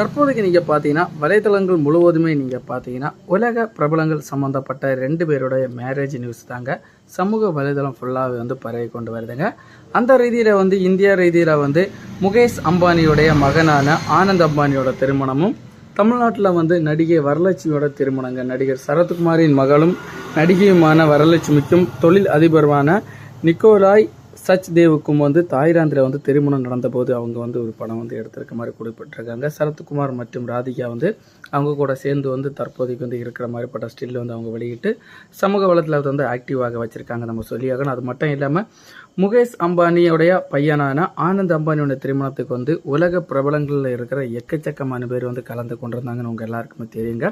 தற்போதைக்கு நீங்கள் பார்த்தீங்கன்னா வலைத்தளங்கள் முழுவதுமே நீங்கள் பார்த்தீங்கன்னா உலக பிரபலங்கள் சம்மந்தப்பட்ட ரெண்டு பேருடைய மேரேஜ் நியூஸ் தாங்க. சமூக வலைதளம் ஃபுல்லாகவே வந்து பரவி கொண்டு வருதுங்க. அந்த ரீதியில் வந்து இந்தியா ரீதியில் வந்து முகேஷ் அம்பானியுடைய மகனான ஆனந்த் அம்பானியோட திருமணமும் தமிழ்நாட்டில் வந்து நடிகை வரலட்சுமியோட திருமணங்க. நடிகர் சரத்குமாரின் மகளும் நடிகையுமான வரலட்சுமிக்கும் தொழில் அதிபருமான நிக்கோலாய் சச் தேவுக்கும் வந்து தாய்லாந்தில் வந்து திருமணம் நடந்தபோது அவங்க வந்து ஒரு படம் வந்து எடுத்திருக்க மாதிரி குறிப்பிட்டிருக்காங்க. சரத்குமார் மற்றும் ராதிகா வந்து அவங்க கூட சேர்ந்து வந்து தற்போதைக்கு வந்து இருக்கிற மாதிரிப்பட்ட ஸ்டில் வந்து அவங்க வெளியிட்டு சமூக வளத்தில் வந்து ஆக்டிவாக வச்சுருக்காங்க நம்ம சொல்லியாகணும். அது மட்டும் இல்லாமல் முகேஷ் அம்பானியோடைய பையனான ஆனந்த் அம்பானியோட திருமணத்துக்கு வந்து உலக பிரபலங்களில் இருக்கிற எக்கச்சக்கமான பேர் வந்து கலந்து கொண்டிருந்தாங்கன்னு உங்கள் எல்லாருக்குமே தெரியுங்க.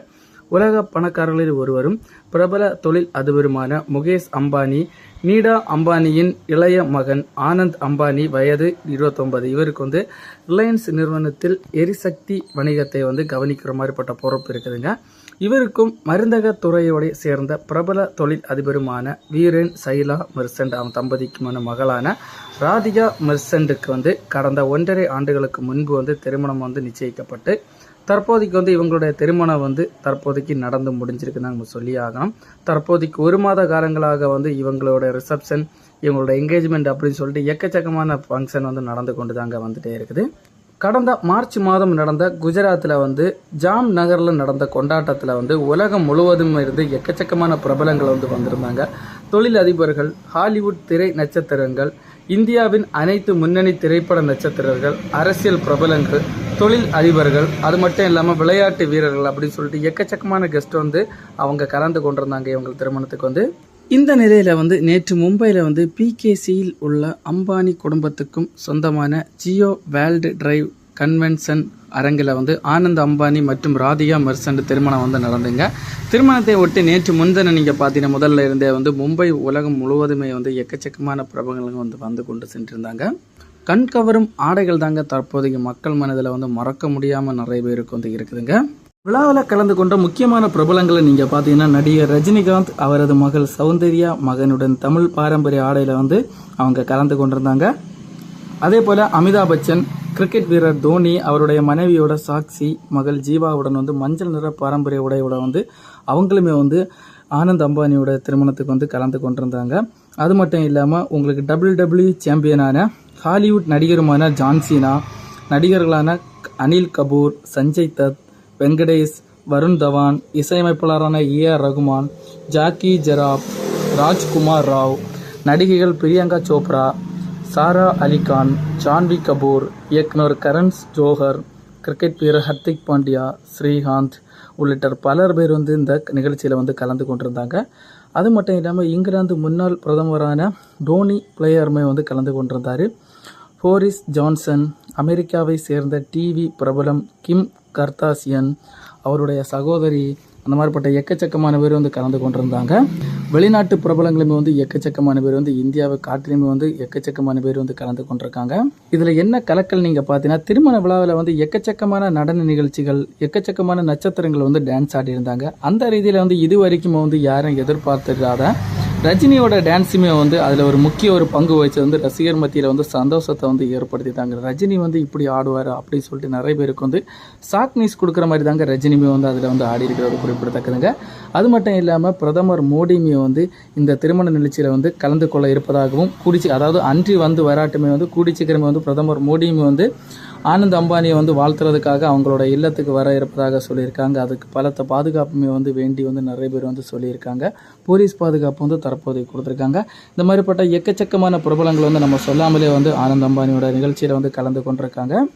உலக பணக்காரர்களில் ஒருவரும் பிரபல தொழில் அதிபருமான முகேஷ் அம்பானி நீடா அம்பானியின் இளைய மகன் ஆனந்த் அம்பானி வயது இருபத்தொன்பது. இவருக்கு வந்து ரிலையன்ஸ் நிறுவனத்தில் எரிசக்தி வணிகத்தை வந்து கவனிக்கிற மாதிரிப்பட்ட பொறுப்பு இருக்குதுங்க. இவருக்கும் மருந்தக துறையோட சேர்ந்த பிரபல தொழில் அதிபருமான வீரன் சைலா மெர்சன்ட் அவன் தம்பதிக்குமான மகளான ராதிகா மெர்சண்டுக்கு வந்து கடந்த ஒன்றரை ஆண்டுகளுக்கு முன்பு வந்து திருமணம் வந்து நிச்சயிக்கப்பட்டு தற்போதைக்கு வந்து இவங்களுடைய திருமணம் வந்து தற்போதைக்கு நடந்து முடிஞ்சிருக்குன்னு நம்ம சொல்லி ஆகணும். தற்போதைக்கு ஒரு மாத காலங்களாக வந்து இவங்களோட ரிசப்ஷன் இவங்களோட என்கேஜ்மெண்ட் அப்படின்னு சொல்லிட்டு எக்கச்சக்கமான ஃபங்க்ஷன் வந்து நடந்து கொண்டு தாங்க வந்துட்டே இருக்குது. கடந்த மார்ச் மாதம் நடந்த குஜராத்தில் வந்து ஜாம் நகரில் நடந்த கொண்டாட்டத்தில் வந்து உலகம் முழுவதும் இருந்து எக்கச்சக்கமான பிரபலங்கள் வந்து வந்திருந்தாங்க. தொழில் அதிபர்கள் ஹாலிவுட் திரை நட்சத்திரங்கள் இந்தியாவின் அனைத்து முன்னணி திரைப்பட நட்சத்திரர்கள் அரசியல் பிரபலங்கள் தொழில் அதிபர்கள் அது மட்டும் இல்லாமல் விளையாட்டு வீரர்கள் அப்படின்னு சொல்லிட்டு எக்கச்சக்கமான கெஸ்ட் வந்து அவங்க கலந்து கொண்டிருந்தாங்க இவங்க திருமணத்துக்கு வந்து. இந்த நிலையில் வந்து நேற்று மும்பையில் வந்து பிகேசியில் உள்ள அம்பானி குடும்பத்துக்கும் சொந்தமான ஜியோ வேல்டு டிரைவ் கன்வென்ஷன் அரங்கில் வந்து ஆனந்த் அம்பானி மற்றும் ராதிகா மெர்சன்ட் திருமணம் வந்து நடந்துங்க திருமணத்தை ஒட்டி நேற்று முன்தினம் நீங்கள் பார்த்தீங்கன்னா முதல்ல இருந்தே வந்து மும்பை உலகம் முழுவதுமே வந்து எக்கச்சக்கமான பிரபலங்கள் வந்து வந்து கொண்டு சென்றிருந்தாங்க. கண் கவரும் ஆடைகள் தாங்க தற்போதைக்கு மக்கள் மனதில் வந்து மறக்க முடியாமல் நிறைய பேருக்கு வந்து இருக்குதுங்க. விழாவில் கலந்து கொண்ட முக்கியமான பிரபலங்களை நீங்கள் பார்த்தீங்கன்னா நடிகர் ரஜினிகாந்த் அவரது மகள் சௌந்தர்யா மகனுடன் தமிழ் பாரம்பரிய ஆடையில் வந்து அவங்க கலந்து கொண்டிருந்தாங்க. அதே போல் அமிதாப் பச்சன் கிரிக்கெட் வீரர் தோனி அவருடைய மனைவியோட சாக்சி மகள் ஜீவாவுடன் வந்து மஞ்சள் நிற பாரம்பரிய உடையோட வந்து அவங்களுமே வந்து ஆனந்த் அம்பானியோட திருமணத்துக்கு வந்து கலந்து கொண்டிருந்தாங்க. அது மட்டும் இல்லாமல் உங்களுக்கு டபிள்யூ டபிள்யூ சாம்பியனான ஹாலிவுட் நடிகருமான ஜான்சீனா நடிகர்களான அனில் கபூர் சஞ்சய் தத் வெங்கடேஷ் வருண் தவான் இசையமைப்பாளரான ஏ ஆர் ரகுமான் ஜாக்கி ஜெராப் ராஜ்குமார் ராவ் நடிகைகள் பிரியங்கா சோப்ரா சாரா அலிகான் ஜான்வி கபூர் இயக்குனர் கரண்ஸ் ஜோஹர் கிரிக்கெட் வீரர் ஹர்திக் பாண்டியா ஸ்ரீகாந்த் உள்ளிட்ட பலர் பேர் வந்து இந்த நிகழ்ச்சியில் வந்து கலந்து கொண்டிருந்தாங்க. அது மட்டும் இல்லாமல் இங்கிலாந்து முன்னாள் பிரதமரான டோனி பிளேயருமே வந்து கலந்து கொண்டிருந்தார். போரிஸ் ஜான்சன் அமெரிக்காவை சேர்ந்த டிவி பிரபலம் கிம் கர்தாசியன் அவருடைய சகோதரி அந்த மாதிரிப்பட்ட எக்கச்சக்கமான பேர் வந்து கலந்து கொண்டிருந்தாங்க. வெளிநாட்டு பிரபலங்களுமே வந்து எக்கச்சக்கமான பேர் வந்து இந்தியாவை காட்டிலுமே வந்து எக்கச்சக்கமான பேர் வந்து கலந்து கொண்டிருக்காங்க. இதில் என்ன கலக்கல் நீங்கள் பார்த்தீங்கன்னா திருமண விழாவில் வந்து எக்கச்சக்கமான நடன நிகழ்ச்சிகள் எக்கச்சக்கமான நட்சத்திரங்கள் வந்து டான்ஸ் ஆடியிருந்தாங்க அந்த ரீதியில் வந்து இது வரைக்கும் வந்து யாரும் எதிர்பார்த்துடாத ரஜினியோட டான்ஸுமே வந்து அதில் ஒரு முக்கிய ஒரு பங்கு வச்சு வந்து ரசிகர் மத்தியில் வந்து சந்தோஷத்தை வந்து ஏற்படுத்தி தாங்க ரஜினி வந்து இப்படி ஆடுவார் அப்படின்னு சொல்லிட்டு நிறைய பேருக்கு வந்து சாக் நியூஸ் கொடுக்குற மாதிரி தாங்க ரஜினியுமே வந்து அதில் வந்து ஆடி இருக்கிறது குறிப்பிடத்தக்கதுங்க. அது மட்டும் இல்லாமல் பிரதமர் மோடிமே வந்து இந்த திருமண நிகழ்ச்சியில் வந்து கலந்து கொள்ள இருப்பதாகவும் கூடிச்சு அதாவது அன்றி வந்து வராட்டுமே வந்து கூடிச்சிக்கிறமே வந்து பிரதமர் மோடியுமே வந்து ஆனந்த் அம்பானியை வந்து வாழ்த்துறதுக்காக அவங்களோட இல்லத்துக்கு வர இருப்பதாக சொல்லியிருக்காங்க. அதுக்கு பலத்த பாதுகாப்புமே வந்து வேண்டி வந்து நிறைய பேர் வந்து சொல்லியிருக்காங்க. போலீஸ் பாதுகாப்பு வந்து தற்போதைய கொடுத்துருக்காங்க. இந்த மாதிரிப்பட்ட எக்கச்சக்கமான பிரபலங்கள் வந்து நம்ம சொல்லாமலே வந்து ஆனந்த் அம்பானியோட நிகழ்ச்சியில் வந்து கலந்து கொண்டிருக்காங்க.